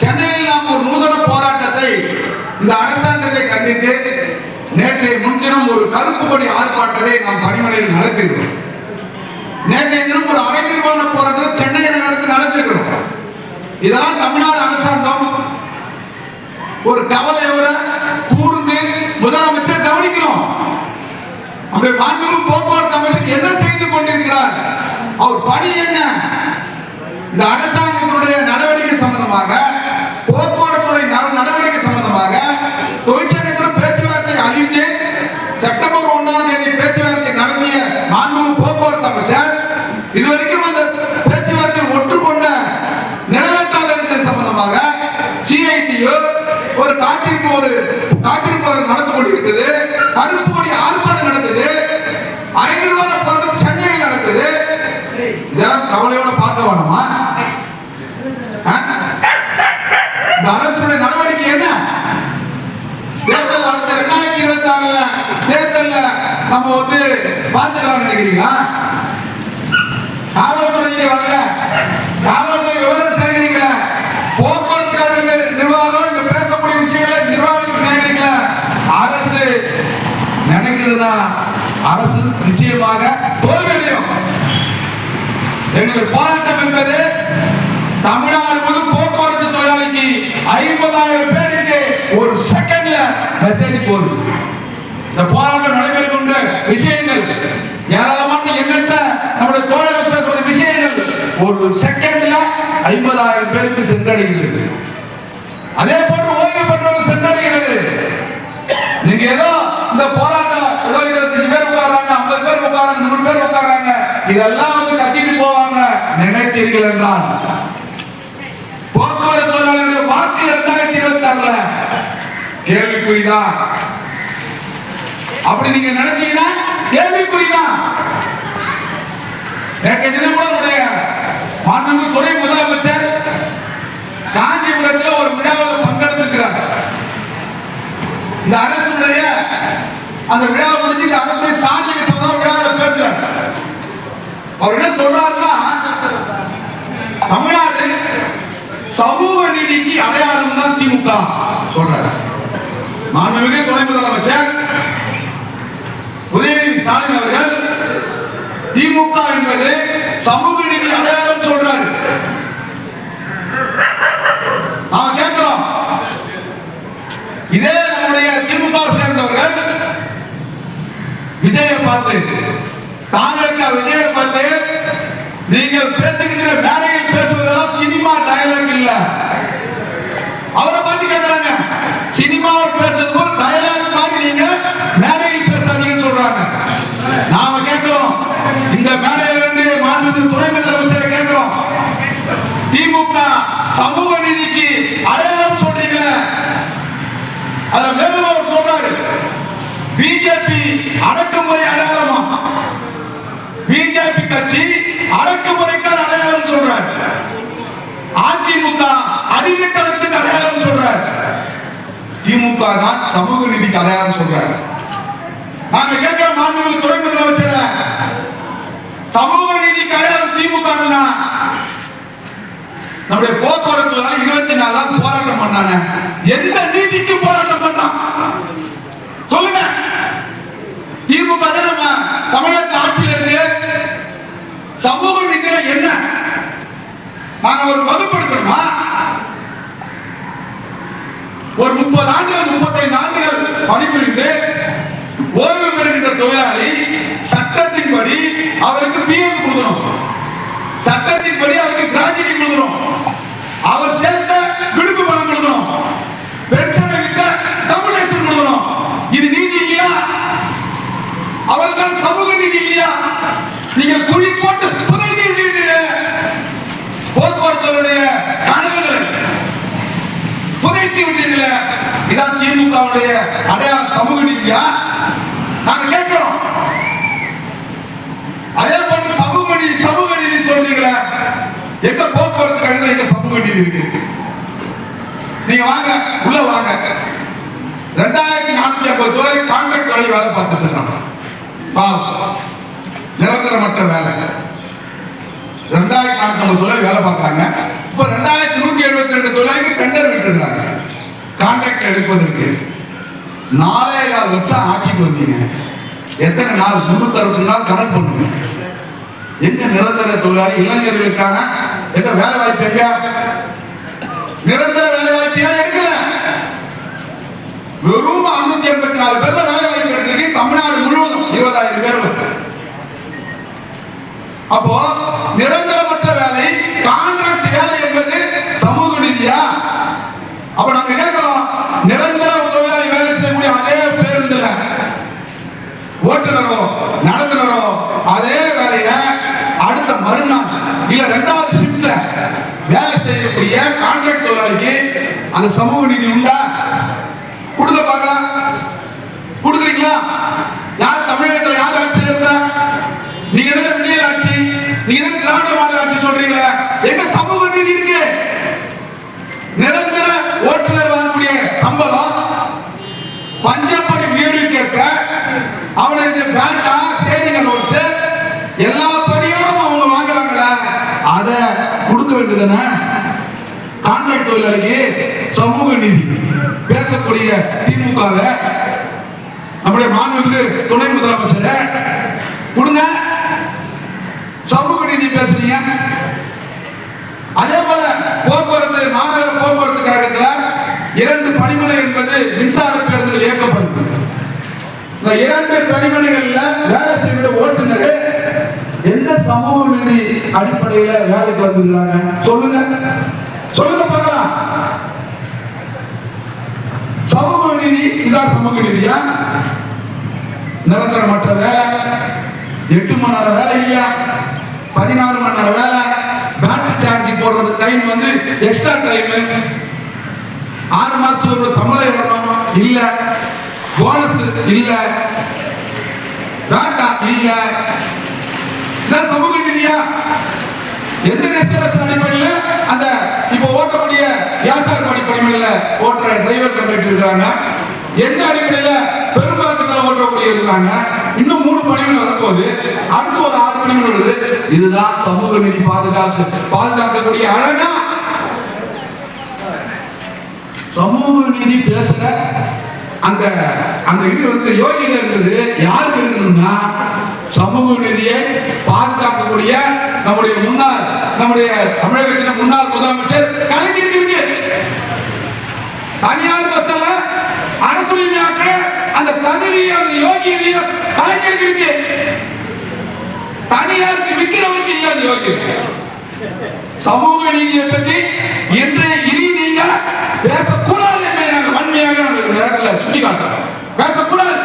சென்னையில் நாம் ஒரு நூதன போராட்டத்தை இந்த அரசாங்கத்தை கண்டித்து நேற்றைய முன்தினம் ஒரு கருப்பு கொடி ஆர்ப்பாட்டத்தை நாம் பணிமனையில் நடத்திருக்கிறோம் நேற்றைய தினம் ஒரு அரை போராட்டத்தை சென்னை நகரத்தில் நடத்திருக்கிறோம் இதெல்லாம் தமிழ்நாடு அரசாங்கம் ஒரு கவலையோட கூர்ந்து முதலமைச்சர் கவனிக்கணும். நம்முடைய மாண்புமிகு போக்குவரத்து அமைச்சர் என்ன செய்து கொண்டிருக்கிறார்? அவர் பணி என்ன? இந்த அரசாங்கத்தினுடைய நடவடிக்கை சம்பந்தமாக Bota இந்த அரசுடைய நடவடிக்கை என்ன? தேர்தல் அடுத்த ரெண்டாயிரத்தி இருபத்தி ஆறுல தேர்தல்ல நம்ம வந்து பார்த்துக்கலாம் நினைக்கிறீங்களா? காவல்துறைக்கு வரல. காவல்துறை விவரம் சேகரிக்கல. போக்குவரத்து கழக நிர்வாகம் இங்க பேசக்கூடிய விஷயங்களை நிர்வாகம் சேகரிக்கல. அரசு நினைக்கிறதுனா அரசு நிச்சயமாக தோல்வியடையும். எங்கள் போராட்டம் என்பது தமிழ்நாடு முழு போக்குவரத்து தொழிலாளிக்கு ஐம்பதாயிரம் பேருக்கு ஒரு செகண்ட்ல மெசேஜ் போகுது இந்த போராட்டம் நடைபெறுகின்ற விஷயங்கள். ஏராளமான எண்ணற்ற நம்முடைய தோழர்கள் பேசுகிற விஷயங்கள். ஒரு செகண்ட்ல ஐம்பதாயிரம் பேருக்கு சென்றடைகிறது. அதே போன்று ஓய்வு பெற்றோர் சென்றடைகிறது. நீங்க ஏதோ இந்த போராட்டம் ஏதோ இருபத்தஞ்சு பேர் உட்கார்றாங்க ஐம்பது பேர் உட்கார்றாங்க நூறு பேர் உட்கார்றாங்க இதெல்லாம் வந்து கத்திட்டு போவாங்க. நினைத்தீர்கள் என்றால் போக்குவரத்து தொழிலாளர்களுடைய வாக்கு இரண்டாயிரத்தி இருபத்தி ஆறுல கேள்விக்குறிதான். அப்படி நீங்க நினைச்சீங்கன்னா கேள்விக்குறிதான். நேற்றைய தினம் கூட நம்முடைய மாண்புமிகு துணை முதலமைச்சர் காஞ்சிபுரத்தில் ஒரு விழாவில் பங்கெடுத்திருக்கிறார். இந்த அரசுடைய அந்த விழாவை முடிஞ்சு இந்த அரசுடைய சாதனை சொன்ன விழாவில் பேசுறார். அவர் என்ன சொல்றாருன்னா தமிழ்நாடு சமூக நீதிக்கு அடையாளம் தான் திமுக சொல்றாரு. மாண்புமிகு துணை முதலமைச்சர் உதயநிதி ஸ்டாலின் அவர்கள் திமுக என்பது சமூக நீதி அடையாளம் சொல்றாரு. நாம கேட்கிறோம். இதே நம்முடைய திமுக சேர்ந்தவர்கள் விஜயை பார்த்து தாங்களுக்கு விஜயை பார்த்து நீங்கள் பேசுகின்ற மேடையில் பேசுவதெல்லாம் சினிமா டயலாக் இல்லை அவரை பார்த்து கேட்கிறாங்க சினிமாவில் பேசுறது போல் டயலாக் மாதிரி நீங்க மேடையில் பேசாதீங்கன்னு சொல்றாங்க நாம கேட்கிறோம் இந்த மேடையில இருந்து மாண்புமிகு துணை முதலமைச்சரை கேட்கிறோம் திமுக சமூக நீதிக்கு அடையாளம் சொல்றீங்க அத மேலும் அவர் சொல்றாரு பிஜேபி அடக்குமுறை அடையாளமா பிஜேபி கட்சி அடக்குமுறைக்கான அடையாளம் சொல்றாரு அதிமுக அடிமைத்தனத்துக்கு அடையாளம் சொல்றாரு திமுக தான் சமூக நீதிக்கு அடையாளம் சொல்றாரு நாங்க கேட்கிற மாண்புமிகு துறை முதலமைச்சர் சமூக நீதிக்கு அடையாளம் திமுக தான். நம்முடைய போக்குவரத்து இருபத்தி நாலு நாள் போராட்டம் பண்ணாங்க. எந்த நீதிக்கு போராட்டம் பண்ணான் சொல்லுங்க. திமுக தான் நம்ம தமிழக ஆட்சியில் இருக்கு. சமூக நீதினா என்ன? நாங்க ஒரு வகுப்பு எடுக்கணுமா ஒரு முப்பது ஆண்டுகள் முப்பத்தைந்து ஆண்டுகள் பணிபுரிந்து ஓய்வு பெறுகின்ற தொழிலாளி சட்டத்தின்படி அவருக்கு பிஎம் கொடுக்கணும். சட்டத்தின்படி அவருக்கு கிராஜுவேட் கொடுக்கணும் அவர் சேர்த்த விடுப்பு பணம் கொடுக்கணும் பென்ஷனை விட்ட கம்பனேஷன் கொடுக்கணும் இது நீதி இல்லையா அவர்கள் சமூக நீதி இல்லையா நீங்கள் குழி போட்டு புதைத்து விட்டீர்கள் போக்குவரத்துடைய கனவுகளை புதைத்து விட்டீர்கள் இதான் திமுகவுடைய அடையாள சமூக நாங்க கேட்கிறோம். அதே போன்று சமூக நீதி சமூக நீதி சொல்றீங்களே எங்க போக்குவரத்து கழகத்தில் எங்க சமூக நீதி இருக்கு? நீங்க வாங்க உள்ள வாங்க. ரெண்டாயிரத்தி நானூத்தி ஐம்பது ரூபாய் கான்ட்ராக்ட் வழி வேலை பார்த்துட்டு இருக்கோம் பாவம். நிரந்தரமற்ற வேலை. ரெண்டாயிரத்தி நானூத்தி ஐம்பது ரூபாய் வேலை பார்க்குறாங்க. இப்போ ரெண்டாயிரத்தி நூத்தி எழுபத்தி ரெண்டு தொழிலாளிக்கு டெண்டர் விட்டுருக்காங்க. கான்ட்ராக்ட் எடுப்பதற்கு. நாலே கால் வருஷம் ஆட்சிக்கு வந்தீங்க எத்தனை நாள்? முன்னூத்தி அறுபத்தி நாள் கணக்கு பண்ணுங்க. எங்க நிரந்தர தொழிலாளி? இளைஞர்களுக்கான எங்க வேலை வாய்ப்பு எங்க? நிரந்தர வேலை வாய்ப்பு எடுக்கல? வெறும் 684 எண்பத்தி நாலு பேர் வேலை வாய்ப்பு எடுத்திருக்கு. தமிழ்நாடு முழுவதும் இருபதாயிரம் பேர் அப்போ நிரந்தரமற்ற வேலை கான்ட்ராக்ட் வேலை என்பது சமூக ரீதியா அப்ப நாங்க கேட்கிறோம் நிரந்தர தொழிலாளி வேலை செய்யக்கூடிய அதே பேருந்துல ஓட்டுநரோ நடத்துனரோ அதே வேலைய அடுத்த மறுநாள் இல்ல ரெண்டாவது ஷிப்ட்ல வேலை செய்யக்கூடிய கான்ட்ராக்ட் தொழிலாளிக்கு அந்த சமூக நீதி உண்டா? கொடுத்த பார்க்கலாம். கொடுக்குறீங்களா? யார் தமிழகத்தில் யார் ஆட்சியில் இருந்தா? நீங்க எதுக்கு விடியல் ஆட்சி. நீங்க எதுக்கு திராவிட மாடல் ஆட்சி சொல்றீங்க எங்க சமூக நீதி இருக்கு நிரந்தர ஓட்டுநர் வாங்கக்கூடிய சம்பளம் பஞ்சப்படி உயர்வுக்கேற்ப அவனுக்கு பேட்டா சேவிங்க நோட்ஸ் எல்லா படியோடும் அவங்க வாங்குறாங்களா அதை கொடுக்க வேண்டியதுதானே கான்ட்ராக்ட் தொழிலாளிக்கு சமூக நீதி பேசக்கூடிய திமுகவை நம்முடைய மாண்புமிகு துணை முதலமைச்சர் கொடுங்க. சமூக நீதி பேசுறீங்க. அதே போல போக்குவரத்து மாநகர போக்குவரத்து கழகத்தில் இரண்டு பணிமனை என்பது மின்சார பேருந்துகள் இயக்கப்படுது. இந்த இரண்டு பணிமனைகள்ல வேலை செய்கிற ஓட்டுநர் எந்த சமூக நிதி அடிப்படையில வேலைக்கு வந்துருக்காங்க சொல்லுங்க. சொல்லுங்க பார்க்கலாம். சமூக நிதி இதான் சமூக நிதியா? நிரந்தரமற்ற வேலை. எட்டு மணி நேரம் வேலை இல்லையா? பதினாறு மணி நேரம் வேலை. பேட்டரி சார்ஜ் போடுறது டைம் வந்து எக்ஸ்ட்ரா டைம் ஆறு மாசத்துக்கு ஒரு சம்பளம் வரணும் இல்ல. போனஸ் இல்ல. வேண்டாம் இல்ல. இதான் சமூக நீதியா? எந்த ரெசர்வேஷன் அடிப்படையில்? அந்த இப்போ ஓட்டக்கூடிய வியாசார் அடிப்படையில் ஓட்டுற டிரைவர் கம்பெனி இருக்காங்க எந்த அடிப்படையில் பெரும்பாக்கத்தில் ஓட்டக்கூடிய இருக்கிறாங்க இன்னும் மூணு பணிகள் வரப்போகுது. அடுத்து ஒரு ஆறு பணிகள் வருது. இதுதான் சமூக நீதி பாதுகாத்து பாதுகாக்கக்கூடிய அழகா சமூக நீதி பேசுற அந்த அந்த இது வந்து யோகிங்கிறது யாருக்கு இருக்கணும்னா சமூக நீதியை பாதுகாக்கக்கூடிய நம்முடைய முன்னாள் நம்முடைய தமிழகத்தின் முன்னாள் முதலமைச்சர் கலைஞர் இருக்கு. தனியார் பஸ்ல அரசுரிமையாக்க அந்த தகுதி அந்த யோகியதையும் கலைஞர் இருக்கு. தனியாருக்கு விற்கிறவருக்கு இல்ல அந்த யோகியம் சமூக நீதியை பற்றி இன்று இனி நீங்க பேசக்கூடாது என்பதை நாங்கள் வன்மையாக நாங்கள் நேரத்தில் சுட்டிக்காட்டுறோம். பேசக்கூடாது.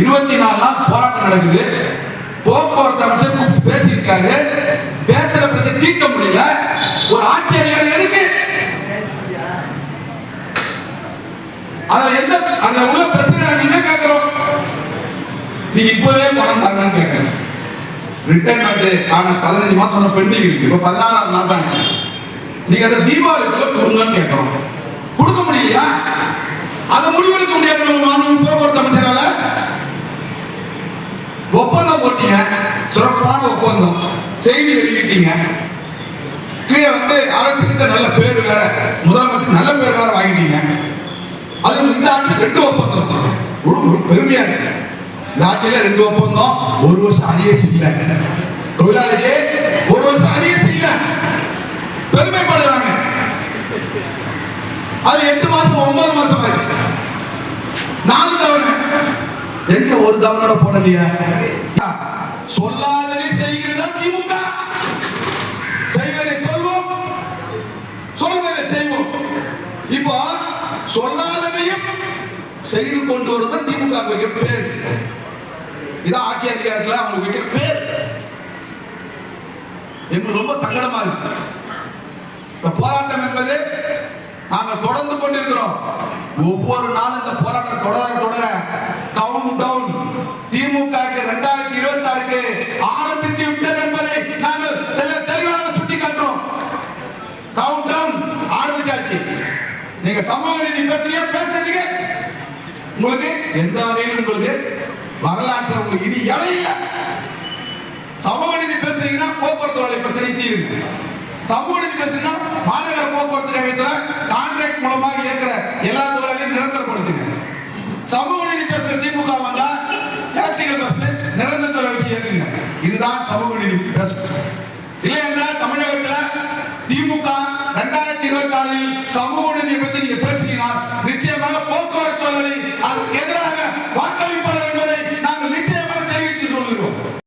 இருபத்தி நாலு நாள் போராட்டம் நடக்குது போக்குவரத்து அமைச்சர் கூப்பிட்டு பேசியிருக்காரு பேசுற பிரச்சனை தீர்க்க முடியல ஒரு ஆட்சி அதிகாரி எதுக்கு அதுல எந்த அதுல உள்ள பிரச்சனை நாங்க என்ன கேட்கிறோம் நீங்க இப்பவே பணம் தாங்கன்னு கேட்கறேன் ரிட்டைர்மெண்ட் ஆன பதினஞ்சு மாசம் பெண்டிங் இருக்கு. இப்போ பதினாறாவது நாள் தாங்க நீங்க அதை தீபாவளிக்குள்ள கொடுங்கன்னு கேட்கிறோம். கொடுக்க முடியலையா? அதை முடிவெடுக்க முடியாது நம்ம மாநில போக்குவரத்து அமைச்சரால? ஒப்பந்தம் போட்டீங்க. சிறப்பான ஒப்பந்தம். செய்தி வெளியிட்டீங்க. கீழே வந்து அரசுக்கு நல்ல பேர் வேற முதலமைச்சர் நல்ல பேர் வேற வாங்கிட்டீங்க. அது இந்த ஆட்சி ரெண்டு ஒப்பந்தம் ஒரு ஒரு பெருமையா இருக்கு. இந்த ஆட்சியில ரெண்டு ஒப்பந்தம் ஒரு வருஷம் அரியஸ் இல்ல தொழிலாளிக்கு ஒரு வருஷம் அரியஸ் இல்ல பெருமைப்படுறாங்க அது எட்டு மாசம் ஒன்பது மாசம் ஆச்சு. நாலு தவணை. எங்க ஒரு தவணோட போடலையா? சொல்லாததை செய்கிறதா திமுக. செய்வதை சொல்வோம். சொல்வதை செய்வோம். இப்போ சொல்லாததையும் செய்து கொண்டு வருவது திமுக பேர் இதான் ஆட்சி அதிகாரத்தில் அவங்க வைக்கிற பேர். எங்களுக்கு ரொம்ப சங்கடமா இருக்கு. இந்த போராட்டம் என்பது நாங்கள் தொடர்ந்து கொண்டிருக்கிறோம். ஒவ்வொரு நாளும் இந்த போராட்டம் தொடர தொடர கவுண்ட் டவுன் திமுக இரண்டாயிரத்தி இருபத்தி ஆறுக்கு ஆரம்பித்து விட்டது என்பதை நாங்கள் தெளிவாக சுட்டி காட்டுறோம் கவுண்ட் டவுன் ஆரம்பிச்சாச்சு. நீங்க சமூக நீதி பேசுறீங்க பேசுறீங்க. உங்களுக்கு எந்த வகையிலும் உங்களுக்கு வரலாற்று உங்களுக்கு இனி இடம் இல்லை. சமூக நீதி பேசுறீங்கன்னா போக்குவரத்து வேலை பிரச்சனை தீருங்க சமூக நீதி பேசுறீங்கன்னா மாநகர போக்குவரத்து கழகத்தில் கான்ட்ராக்ட் மூலமாக இயக்குற எல்லா தூரங்களையும் நிரந்தரப்படுத்துங்க. சமூக நீதி பேசுற திமுக வந்தா எலக்ட்ரிக்கல் பஸ் நிரந்தர வச்சு இயக்குங்க. இதுதான் சமூக நீதி பேசுறது இல்லை என்றால் தமிழகத்துல திமுக ரெண்டாயிரத்தி இருபத்தி ஆறில்